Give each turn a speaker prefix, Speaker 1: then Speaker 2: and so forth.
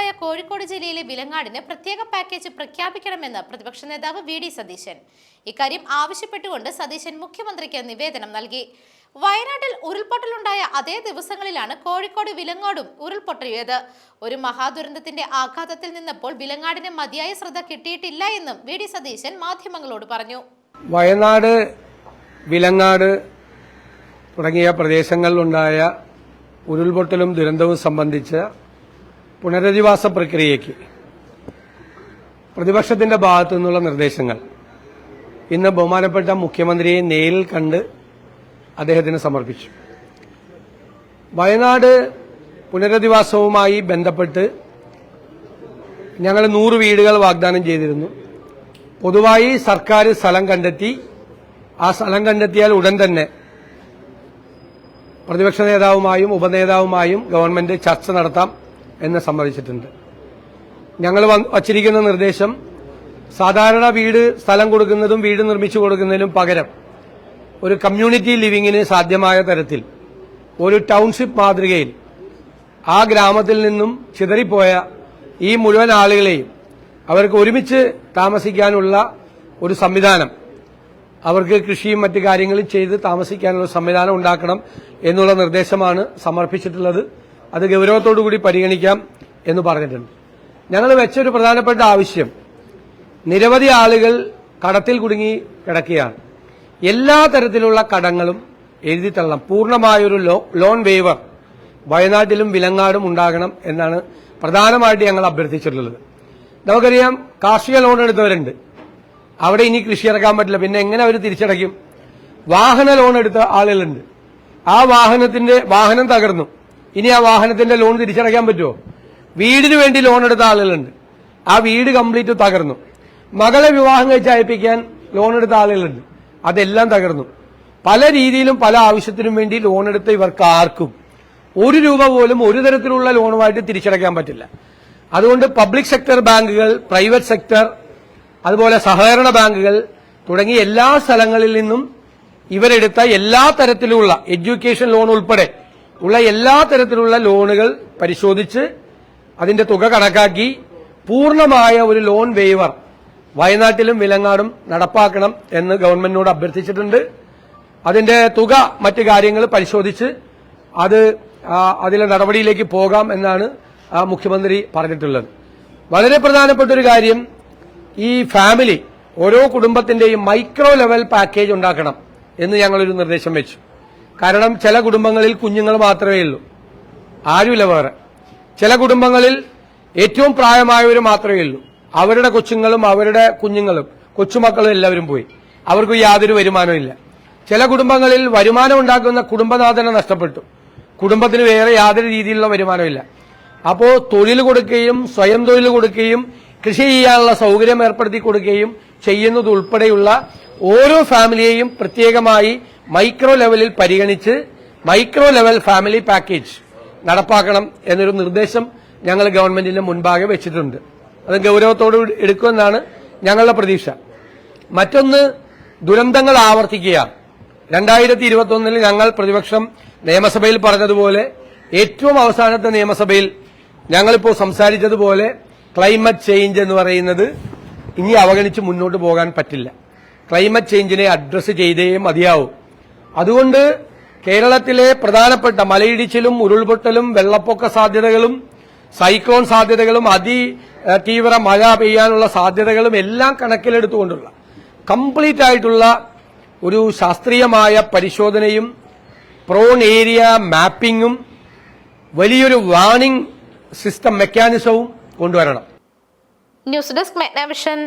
Speaker 1: ഉരുൾപൊട്ടലുണ്ടായ കോഴിക്കോട് ജില്ലയിലെ വിലങ്ങാടിന് പ്രത്യേക പാക്കേജ് പ്രഖ്യാപിക്കണമെന്ന് പ്രതിപക്ഷ നേതാവ് വി ഡി സതീശൻ. ഇക്കാര്യം ആവശ്യപ്പെട്ടുകൊണ്ട് സതീശൻ മുഖ്യമന്ത്രിക്ക് നിവേദനം നൽകി. വയനാട്ടിൽ ഉരുൾപൊട്ടലുണ്ടായ അതേ ദിവസങ്ങളിലാണ് കോഴിക്കോട് വിലങ്ങാടും ഉരുൾപൊട്ടിയത് ഒരു മഹാദുരന്തത്തിന്റെ ആഘാതത്തിൽ നിന്നപ്പോൾ വിലങ്ങാടിന് മതിയായ ശ്രദ്ധ കിട്ടിയിട്ടില്ല എന്നും വി ഡി സതീശൻ മാധ്യമങ്ങളോട് പറഞ്ഞു.
Speaker 2: വയനാട് വിലങ്ങാട് തുടങ്ങിയ പ്രദേശങ്ങളിലുണ്ടായ ഉരുൾപൊട്ടലും ദുരന്തവും സംബന്ധിച്ച പുനരധിവാസ പ്രക്രിയയ്ക്ക് പ്രതിപക്ഷത്തിന്റെ ഭാഗത്തു നിന്നുള്ള നിർദ്ദേശങ്ങൾ. ഇന്ന് ബഹുമാനപ്പെട്ട മുഖ്യമന്ത്രിയെ നേരിൽ കണ്ട് അദ്ദേഹത്തിന് സമർപ്പിച്ചു. വയനാട് പുനരധിവാസവുമായി ബന്ധപ്പെട്ട് ഞങ്ങൾ നൂറ് വീടുകൾ വാഗ്ദാനം ചെയ്തിരുന്നു. പൊതുവായി സർക്കാർ സ്ഥലം കണ്ടെത്തി ആ സ്ഥലം കണ്ടെത്തിയാൽ ഉടൻ തന്നെ പ്രതിപക്ഷ നേതാവുമായും ഉപനേതാവുമായും ഗവൺമെന്റ് ചർച്ച നടത്താം. എന്ന് സമ്മതിച്ചിട്ടുണ്ട്. ഞങ്ങൾ വച്ചിരിക്കുന്ന നിർദ്ദേശം സാധാരണ വീട് സ്ഥലം കൊടുക്കുന്നതും വീട് നിർമ്മിച്ചു കൊടുക്കുന്നതിനും പകരം ഒരു കമ്മ്യൂണിറ്റി ലിവിങ്ങിന് സാധ്യമായ തരത്തിൽ ഒരു ടൗൺഷിപ്പ് മാതൃകയിൽ ആ ഗ്രാമത്തിൽ നിന്നും ചിതറിപ്പോയ ഈ മുഴുവൻ ആളുകളെയും അവർക്ക് ഒരുമിച്ച് താമസിക്കാനുള്ള ഒരു സംവിധാനം അവർക്ക് കൃഷിയും മറ്റു കാര്യങ്ങളും ചെയ്ത് താമസിക്കാനുള്ള സംവിധാനം ഉണ്ടാക്കണം എന്നുള്ള നിർദ്ദേശമാണ് സമർപ്പിച്ചിട്ടുള്ളത്. അത് ഗൗരവത്തോടു കൂടി പരിഗണിക്കാം എന്ന് പറഞ്ഞിട്ടുണ്ട്. ഞങ്ങൾ വെച്ചൊരു പ്രധാനപ്പെട്ട ആവശ്യം. നിരവധി ആളുകൾ കടത്തിൽ കുടുങ്ങി കിടക്കുകയാണ്. എല്ലാ തരത്തിലുള്ള കടങ്ങളും എഴുതിത്തള്ളണം പൂർണമായൊരു ലോൺ വേവർ വയനാട്ടിലും വിലങ്ങാടും ഉണ്ടാകണം എന്നാണ് പ്രധാനമായിട്ട് ഞങ്ങൾ അഭ്യർത്ഥിച്ചിട്ടുള്ളത്. നമുക്കറിയാം കാർഷിക ലോൺ എടുത്തവരുണ്ട്. അവിടെ ഇനി കൃഷി ഇറക്കാൻ പറ്റില്ല. പിന്നെ എങ്ങനെ അവർ തിരിച്ചടയ്ക്കും? വാഹന ലോൺ എടുത്ത ആളുകളുണ്ട്. ആ വാഹനത്തിന്റെ വാഹനം തകർന്നു. ഇനി ആ വാഹനത്തിന്റെ ലോൺ തിരിച്ചടയ്ക്കാൻ പറ്റുമോ? വീടിന് വേണ്ടി ലോൺ എടുത്ത ആളുകളുണ്ട്. ആ വീട് കംപ്ലീറ്റ് തകർന്നു. മകളെ വിവാഹം കഴിച്ച് അയപ്പിക്കാൻ ലോൺ എടുത്ത ആളുകളുണ്ട്. അതെല്ലാം തകർന്നു. പല രീതിയിലും പല ആവശ്യത്തിനും വേണ്ടി ലോൺ എടുത്ത ഇവർക്ക് ആർക്കും ഒരു രൂപ പോലും ഒരു തരത്തിലുള്ള ലോണുമായിട്ട് തിരിച്ചടയ്ക്കാൻ പറ്റില്ല. അതുകൊണ്ട് പബ്ലിക് സെക്ടർ ബാങ്കുകൾ പ്രൈവറ്റ് സെക്ടർ അതുപോലെ സഹകരണ ബാങ്കുകൾ തുടങ്ങി എല്ലാ സ്ഥലങ്ങളിൽ നിന്നും ഇവരെടുത്ത എല്ലാ തരത്തിലുള്ള എഡ്യൂക്കേഷൻ ലോൺ ഉൾപ്പെടെ ഉള്ള എല്ലാ തരത്തിലുള്ള ലോണുകൾ പരിശോധിച്ച് അതിന്റെ തുക കണക്കാക്കി പൂർണമായ ഒരു ലോൺ വേവർ വയനാട്ടിലും വിലങ്ങാടും നടപ്പാക്കണം എന്ന് ഗവൺമെന്റിനോട് അഭ്യർത്ഥിച്ചിട്ടുണ്ട്. അതിന്റെ തുക മറ്റു കാര്യങ്ങൾ പരിശോധിച്ച് അത് അതിലെ നടപടിയിലേക്ക് പോകാം എന്നാണ് മുഖ്യമന്ത്രി പറഞ്ഞിട്ടുള്ളത്. വളരെ പ്രധാനപ്പെട്ട ഒരു കാര്യം ഈ ഫാമിലി ഓരോ കുടുംബത്തിന്റെയും മൈക്രോ ലെവൽ പാക്കേജ് ഉണ്ടാക്കണം എന്ന് ഞങ്ങളൊരു നിർദ്ദേശം വെച്ചു. കാരണം ചില കുടുംബങ്ങളിൽ കുഞ്ഞുങ്ങൾ മാത്രമേ ഉള്ളൂ. ആരുമില്ല വേറെ. ചില കുടുംബങ്ങളിൽ ഏറ്റവും പ്രായമായവർ മാത്രമേ ഉള്ളൂ. അവരുടെ കൊച്ചുങ്ങളും അവരുടെ കുഞ്ഞുങ്ങളും കൊച്ചുമക്കളും എല്ലാവരും പോയി. അവർക്ക് യാതൊരു വരുമാനവും ചില കുടുംബങ്ങളിൽ വരുമാനം ഉണ്ടാക്കുന്ന കുടുംബനാഥനെ നഷ്ടപ്പെട്ടു. കുടുംബത്തിന് വേറെ യാതൊരു രീതിയിലുള്ള വരുമാനമില്ല അപ്പോ തൊഴിൽ കൊടുക്കുകയും സ്വയം തൊഴിൽ കൊടുക്കുകയും കൃഷി ചെയ്യാനുള്ള സൗകര്യം ഏർപ്പെടുത്തി കൊടുക്കുകയും ചെയ്യുന്നത് ഉൾപ്പെടെയുള്ള ഓരോ ഫാമിലിയെയും പ്രത്യേകമായി മൈക്രോ ലെവലിൽ പരിഗണിച്ച് മൈക്രോ ലെവൽ ഫാമിലി പാക്കേജ് നടപ്പാക്കണം എന്നൊരു നിർദ്ദേശം ഞങ്ങൾ ഗവൺമെന്റിന്റെ മുൻപാകെ വെച്ചിട്ടുണ്ട്. അത് ഗൗരവത്തോട് എടുക്കുമെന്നാണ് ഞങ്ങളുടെ പ്രതീക്ഷ. മറ്റൊന്ന് ദുരന്തങ്ങൾ ആവർത്തിക്കുകയാണ്. രണ്ടായിരത്തി ഇരുപത്തൊന്നിൽ ഞങ്ങൾ പ്രതിപക്ഷം നിയമസഭയിൽ പറഞ്ഞതുപോലെ ഏറ്റവും അവസാനത്തെ നിയമസഭയിൽ ഞങ്ങളിപ്പോൾ സംസാരിച്ചതുപോലെ ക്ലൈമറ്റ് ചേഞ്ച് എന്ന് പറയുന്നത് ഇനി അവഗണിച്ച് മുന്നോട്ട് പോകാൻ പറ്റില്ല. ക്ലൈമറ്റ് ചേഞ്ചിനെ അഡ്രസ്സ് ചെയ്തേ മതിയാവും. അതുകൊണ്ട് കേരളത്തിലെ പ്രധാനപ്പെട്ട മലയിടിച്ചിലും ഉരുൾപൊട്ടലും വെള്ളപ്പൊക്ക സാധ്യതകളും സൈക്ലോൺ സാധ്യതകളും അതി തീവ്ര മഴ പെയ്യാനുള്ള സാധ്യതകളും എല്ലാം കണക്കിലെടുത്തുകൊണ്ടുള്ള കംപ്ലീറ്റ് ആയിട്ടുള്ള ഒരു ശാസ്ത്രീയമായ പരിശോധനയും പ്രോൺ ഏരിയ മാപ്പിംഗും വലിയൊരു വാണിംഗ് സിസ്റ്റം മെക്കാനിസവും കൊണ്ടുവരണം.
Speaker 1: News desk മെഗ്നാവിഷൻ